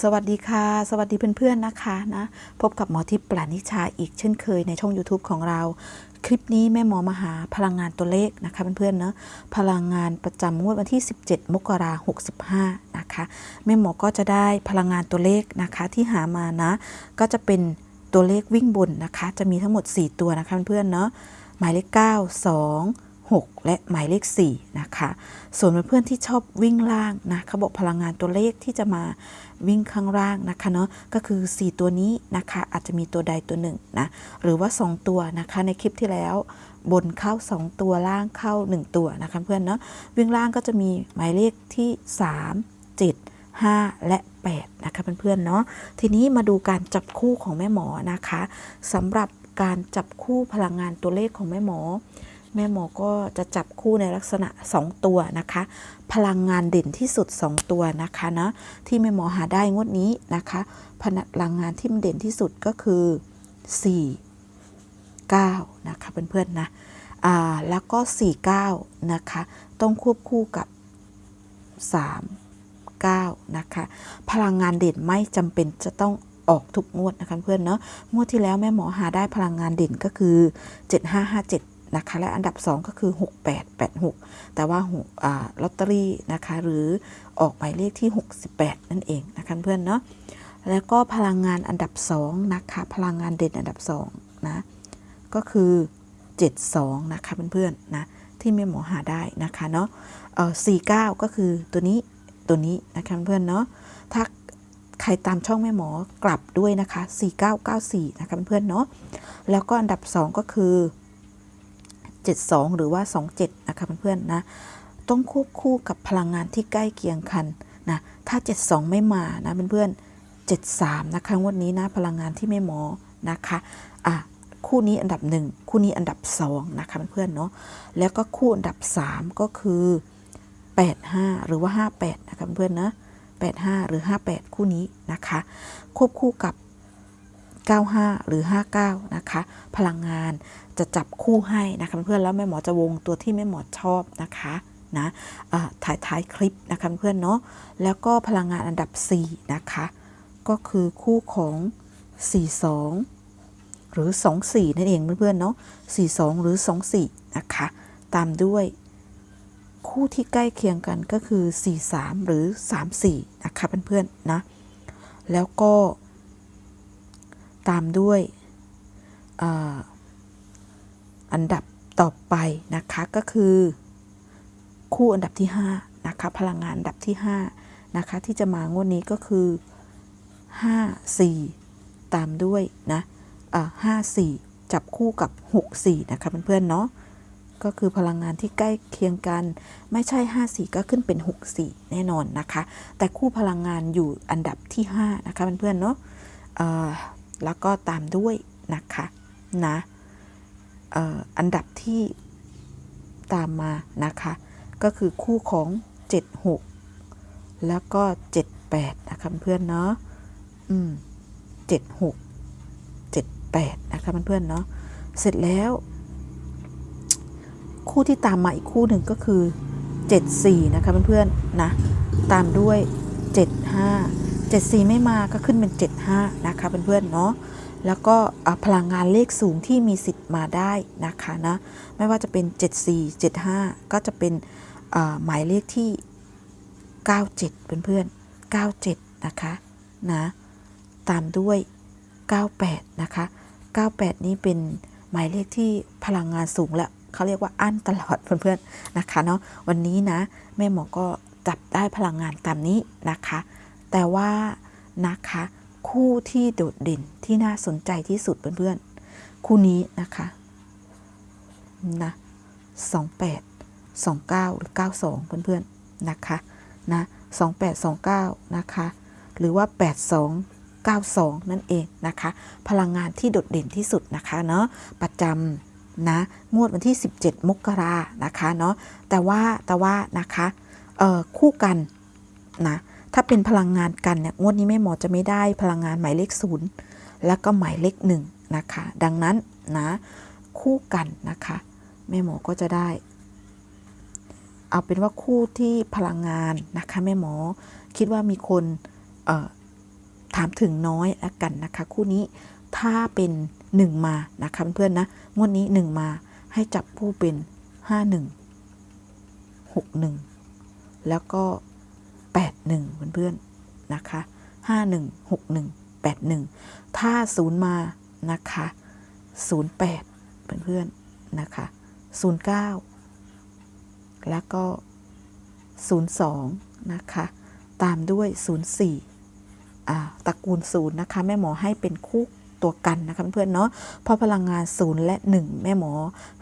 สวัสดีค่ะ สวัสดีเพื่อนๆนะคะนะพบกับหมอทิพย์ปราณิชาอีกเช่นเคยในช่อง YouTube ของเรา คลิปนี้แม่หมอมาหาพลังงานตัวเลขนะคะเพื่อนๆเนาะพลังงานประจำงวดวันที่ 17 มกราคม65นะคะแม่หมอก็จะได้พลังงานตัวเลขนะคะที่หามานะ ก็จะเป็นตัวเลขวิ่งบนนะคะ จะมีทั้งหมด 4 ตัวนะคะเพื่อนๆเนาะหมายเลข 9 2 6 และหมายเลข4นะคะส่วนเพื่อนๆที่ชอบวิ่งล่างนะเขาบอกพลังงานตัวเลขที่จะมาวิ่งข้างล่างนะคะเนาะก็คือ 4 ตัวนี้นะคะอาจจะมีตัวใดตัวหนึ่งนะหรือว่า 2 ตัวนะคะในคลิปที่แล้วบนเข้า 2 ตัวล่างเข้า 1 ตัวนะคะเพื่อนเนาะวิ่งล่างก็จะมีหมายเลขที่ 3 7 5 และ 8 นะคะเพื่อนๆเนาะทีนี้มาดูการจับคู่ของแม่หมอนะคะสำหรับการจับคู่พลังงานตัวเลขของแม่หมอ แม่หมอก็จะจับคู่ในลักษณะ 2 ตัวนะคะ พลังงานเด่นที่สุด 2 ตัวนะคะนะที่แม่หมอหาได้งวดนี้นะคะ พลังงานที่มันเด่นที่สุดก็คือ 4 9 นะคะเพื่อนๆนะอ่าแล้วก็ 49 นะคะ ต้องควบคู่กับ 3 9 นะคะ พลังงานเด่นไม่จำเป็นจะต้องออกทุกงวดนะคะเพื่อนเนาะงวดที่แล้วแม่หมอหาได้พลังงานเด่นก็คือ 7557 นะคะและอันดับ 2 ก็คือ 6886 แต่ว่าลอตเตอรี่นะคะหรือออกหมายเลขที่ 68 นั่นเองนะคะเพื่อนเนาะแล้วก็พลังงานอันดับ 2 นะคะ พลังงานเด่นอันดับ 2 นะ ก็คือ 72 นะคะเพื่อนๆนะที่แม่หมอหาได้นะคะเนาะเออ49 ก็คือตัวนี้ตัวนี้นะคะเพื่อนเนาะถ้าใครตามช่องแม่หมอกลับด้วยนะคะ 4994 นะคะเพื่อนๆเนาะแล้วก็อันดับ 2 ก็คือ 72 หรือว่า 27 นะคะเพื่อนๆนะ ต้องควบคู่กับพลังงานที่ใกล้เคียงกันนะ ถ้า 72 ไม่มานะเพื่อนๆ73 นะคะงวันนี้นะพลังงานที่แม่หมอนะคะอะคู่นี้อันดับ 1 คู่นี้อันดับ 2 นะคะเพื่อนๆเนาะแล้วก็คู่อันดับ 3 ก็คือ 85 หรือว่า 58 นะคะเพื่อนๆนะ85 หรือ 58 คู่นี้นะคะ ควบคู่กับ 95 หรือ 59 นะคะ พลังงานจะจับคู่ให้นะคะเพื่อนแล้วแม่หมอจะวงตัวที่แม่หมอชอบนะคะนะถ่ายท้ายคลิปนะคะเพื่อนเนาะแล้วก็พลังงานอันดับ 4 นะคะ ก็คือคู่ของ 42 หรือ 24 นั่นเองเพื่อนๆเนาะ42 หรือ 24 นะคะ ตามด้วยคู่ที่ใกล้เคียงกันก็คือ 43 หรือ 34 นะคะเพื่อนๆนะ แล้วก็ ตามด้วยอันดับต่อไปนะคะก็คือ คู่อันดับที่5นะคะพลังงานอันดับที่5นะคะที่จะมางวดนี้ก็คือ 5 4 ตามด้วยนะ5 4จับคู่กับ 6 4 นะคะเพื่อนๆเนาะก็คือพลังงานที่ใกล้เคียงกันไม่ใช่ 5 4 ก็ขึ้นเป็น 6 4 แน่นอนนะคะ แต่คู่พลังงานอยู่อันดับที่ 5 นะคะเพื่อนๆเนาะ แล้วก็ตามด้วยนะคะนะอันดับที่ตามมานะคะ ก็คือคู่ของ 76 แล้วก็ 78 นะคะเพื่อนเนาะอืม76 78 นะคะเพื่อนเนาะเสร็จแล้ว คู่ที่ตามมาอีกคู่หนึ่งก็คือ 74 นะคะเพื่อนๆนะ ตามด้วย 75 74 ไม่มาก็ขึ้นเป็น 75 นะคะเพื่อนๆเนาะแล้วก็พลังงานเลขสูงที่มีสิทธิ์มาได้นะคะนะไม่ว่าจะเป็น 74 75 ก็จะเป็นหมายเลขที่ 97 เพื่อนๆ 97 นะคะนะตามด้วย 98 นะคะ 98 นี้เป็นหมายเลขที่พลังงานสูงและเขาเรียกว่าอั้นตลอดเพื่อนๆนะคะเนาะวันนี้นะแม่หมอก็จับได้พลังงานตามนี้นะคะ แต่ว่านะคะ คู่ที่โดดเด่นที่น่าสนใจที่สุดเพื่อนๆ คู่นี้นะคะนะ28 29หรือ92เพื่อนๆนะคะนะ28 29นะคะหรือว่า82 92นั่นเองนะคะ พลังงานที่โดดเด่นที่สุดนะคะเนาะประจำนะงวดวันที่ 17 มกรานะคะเนาะแต่ว่าแต่ว่านะคะเอ่อคู่กันนะ ถ้าเป็นพลังงานกันเนี่ยงวดนี้แม่หมอจะไม่ได้พลังงานหมายเลขศูนย์แล้วก็หมายเลขหนึ่งนะคะ ดังนั้นนะคู่กันนะคะ แม่หมอก็จะได้ เอาเป็นว่าคู่ที่พลังงานนะคะแม่หมอคิดว่ามีคนถามถึงน้อยและกันนะคะ คู่นี้ถ้าเป็น 1 มานะคะเพื่อนๆนะงวดนี้ 1 มาให้จับผู้เป็น 51 61 แล้วก็ 81เพื่อนๆนะคะ 51 61 81 ถ้า0มานะคะ08เพื่อนๆนะคะ09 แล้วก็ 02 นะคะ ตามด้วย 04อ่าตระกูลศูนย์นะคะ แม่หมอให้เป็นคู่ตัวกันนะคะเพื่อนๆเนาะเพราะพลังงานศูนย์และ 1 แม่หมอ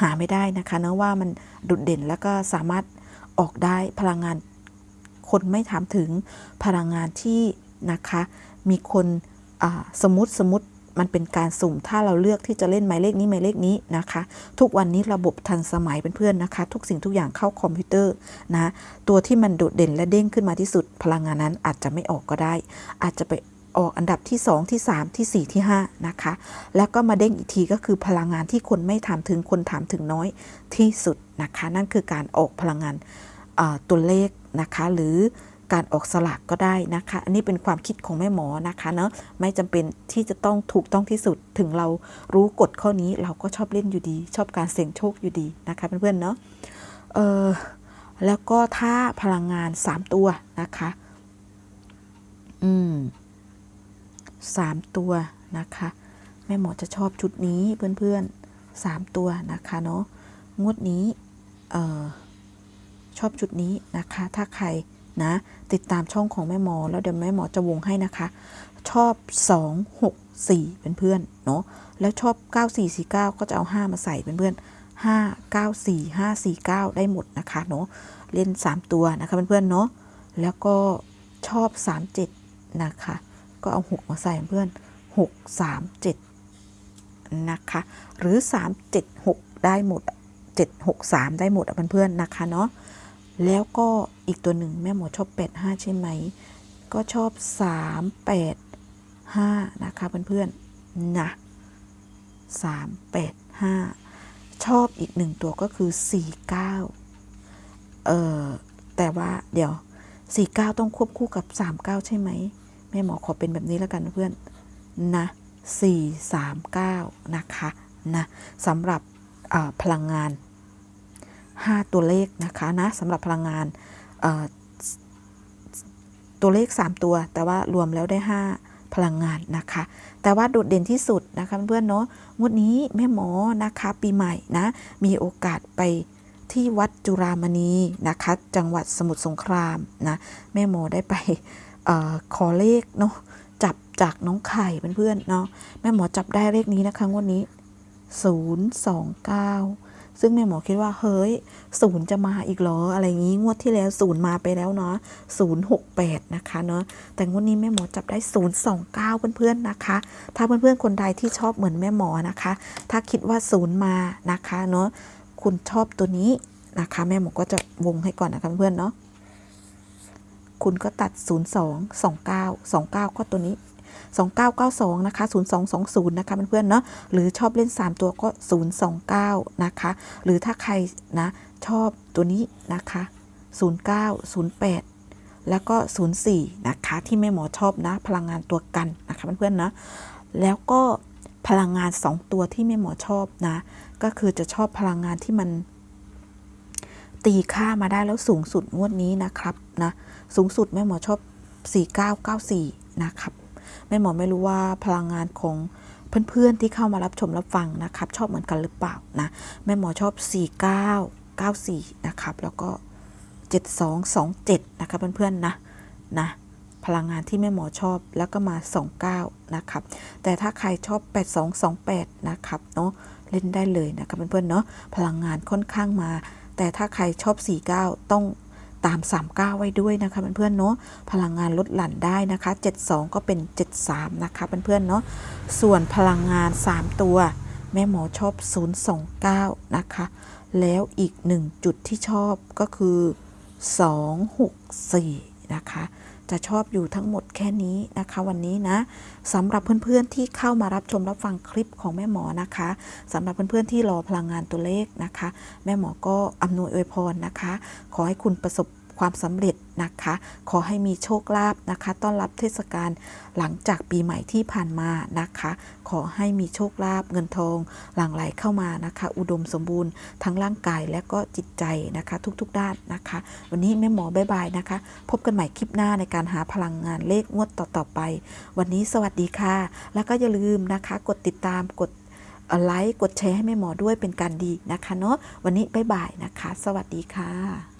หาไม่ได้นะคะเนาะว่ามันดุดเด่นแล้วก็สามารถออกได้พลังงาน คนไม่ถามถึงพลังงานที่นะคะ มีคนสมมติสมมติมันเป็นการสุ่มถ้าเราเลือกที่จะเล่นหมายเลขนี้หมายเลขนี้นะคะ ทุกวันนี้ระบบทันสมัยเพื่อนนะคะ ทุกสิ่งทุกอย่างเข้าคอมพิวเตอร์นะตัวที่มันโดดเด่นและเด้งขึ้นมาที่สุด พลังงานนั้นอาจจะไม่ออกก็ได้ อาจจะไปออกอันดับที่ 2 ที่ 3 ที่ 4 ที่ 5 นะคะ แล้วก็มาเด้งอีกทีก็คือพลังงานที่คนไม่ถามถึงคนถามถึงน้อยที่สุดนะคะ นั่นคือการออกพลังงานตัวเลขนะคะหรือการออกสลากก็ได้นะคะ อันนี้เป็นความคิดของแม่หมอนะคะเนาะไม่จำเป็นที่จะต้องถูกต้องที่สุดถึงเรารู้กฎข้อนี้เราก็ชอบเล่นอยู่ดี ชอบการเสี่ยงโชคอยู่ดีนะคะเพื่อนๆเนาะเออแล้วก็ถ้าพลังงาน 3 ตัวนะคะ อืมสามตัวนะคะ แม่หมอจะชอบชุดนี้เพื่อนๆสามตัวนะคะเนาะงวดนี้ เออ ชอบชุดนี้นะคะ ถ้าใครนะติดตามช่องของแม่หมอ แล้วเดี๋ยวแม่หมอจะวงให้นะคะ ชอบ 2 6 4 เป็นเพื่อนเนาะแล้วชอบ 9 4 4 9 ก็จะเอา 5 มาใส่เป็นเพื่อน5 9 4 5 4 9 ได้หมดนะคะเนาะเล่น 3 ตัวนะคะเพื่อนๆเนาะแล้วก็ชอบ 3 7 นะคะ ก็เอา 6 มาใส่เพื่อน 6 3 7 นะคะ หรือ 3 7 6 ได้หมด 7 6 3 ได้หมดอะเพื่อนๆนะคะเนาะ แล้วก็อีกตัวหนึ่งแม่หมอชอบ 8 5 ใช่ไหม ก็ชอบ 3 8 5 นะคะเพื่อนๆนะ3 8 5 ชอบอีกหนึ่งตัวก็คือ 4 9 เออแต่ว่าเดี๋ยว 49 ต้องควบคู่กับ 39 ใช่ไหม แม่หมอขอเป็นแบบนี้แล้วกันเพื่อนนะ4 3 9 นะคะนะสำหรับพลังงาน 5 ตัวเลขนะคะนะสำหรับพลังงานตัวเลข 3 ตัว แต่ว่ารวมแล้วได้ 5 พลังงานนะคะ แต่ว่าโดดเด่นที่สุดนะคะเพื่อนเนาะงวดนี้แม่หมอนะคะปีใหม่นะ มีโอกาสไปที่วัดจุฬามณีนะคะ จังหวัดสมุทรสงครามนะแม่หมอได้ไปออขอเลขเนาะจับจากน้องไข่เพื่อนๆเนาะแม่หมอจับได้เลขนี้นะคะงวดนี้ 029 ซึ่งแม่หมอคิดว่าเฮ้ยศูนย์จะมาอีกเหรออะไรอย่างนี้งวดที่แล้วศูนย์มาไปแล้วเนาะ068นะคะเนาะแต่งวดนี้แม่หมอจับได้029เก้าเพื่อนๆนะคะ ถ้าเพื่อนๆคนใดที่ชอบเหมือนแม่หมอนะคะ ถ้าคิดว่าศูนย์มานะคะเนาะคุณชอบตัวนี้นะคะ แม่หมอก็จะวงให้ก่อนนะคะเพื่อนเนาะคุณก็ตัด 02 29 29 ก็ตัวนี้ 2992 นะคะ 0220 นะคะเพื่อนๆเนาะหรือชอบเล่น 3 ตัวก็ 029 นะคะ หรือถ้าใครนะชอบตัวนี้นะคะ 09 08แล้วก็ 04 นะคะ ที่แม่หมอชอบนะ พลังงานตัวกันนะคะเพื่อนๆนะ แล้วก็พลังงาน 2 ตัวที่แม่หมอชอบนะ ก็คือจะชอบพลังงานที่มัน ตีค่ามาได้แล้วสูงสุดงวดนี้นะครับนะ สูงสุดแม่หมอชอบ 4994 นะครับ แม่หมอไม่รู้ว่าพลังงานของเพื่อนๆที่เข้ามารับชมรับฟังนะครับ ชอบเหมือนกันหรือเปล่านะแม่หมอชอบ 4994 นะครับ แล้วก็ 7227 นะครับเพื่อนๆนะนะพลังงานที่แม่หมอชอบแล้วก็มา 29 นะครับ แต่ถ้าใครชอบ 8228 นะครับเนาะเล่นได้เลยนะครับเพื่อนๆเนาะพลังงานค่อนข้างมา แต่ถ้าใครชอบ 49 ต้อง ตาม 39 ไว้ด้วยนะคะเพื่อนๆเนาะพลังงานลดหลั่นได้นะคะ 72 ก็เป็น 73 นะคะเพื่อนๆเนาะส่วนพลังงาน 3 ตัว แม่หมอชอบ 029 นะคะ แล้วอีก 1 จุดที่ชอบก็คือ 264 นะคะ จะชอบอยู่ทั้งหมดแค่นี้นะคะวันนี้นะสำหรับเพื่อนๆที่เข้ามารับชมรับฟังคลิปของแม่หมอนะคะสำหรับเพื่อนๆที่รอพลังงานตัวเลขนะคะ แม่หมอก็อำนวยอวยพรนะคะ ขอให้คุณประสบ ความสำเร็จนะคะ ขอให้มีโชคลาภนะคะ ต้อนรับเทศกาลหลังจากปีใหม่ที่ผ่านมานะคะ ขอให้มีโชคลาภเงินทอง หลั่งไหลเข้ามานะคะ อุดมสมบูรณ์ทั้งร่างกายและก็จิตใจนะคะ ทุกๆด้านนะคะ วันนี้แม่หมอบายบายนะคะ พบกันใหม่คลิปหน้าในการหาพลังงานเลขงวดต่อๆไป วันนี้สวัสดีค่ะ แล้วก็อย่าลืมนะคะ กดติดตามกดไลค์กดแชร์ให้แม่หมอด้วยเป็นการดีนะคะเนาะวันนี้บ๊ายบายนะคะ สวัสดีค่ะ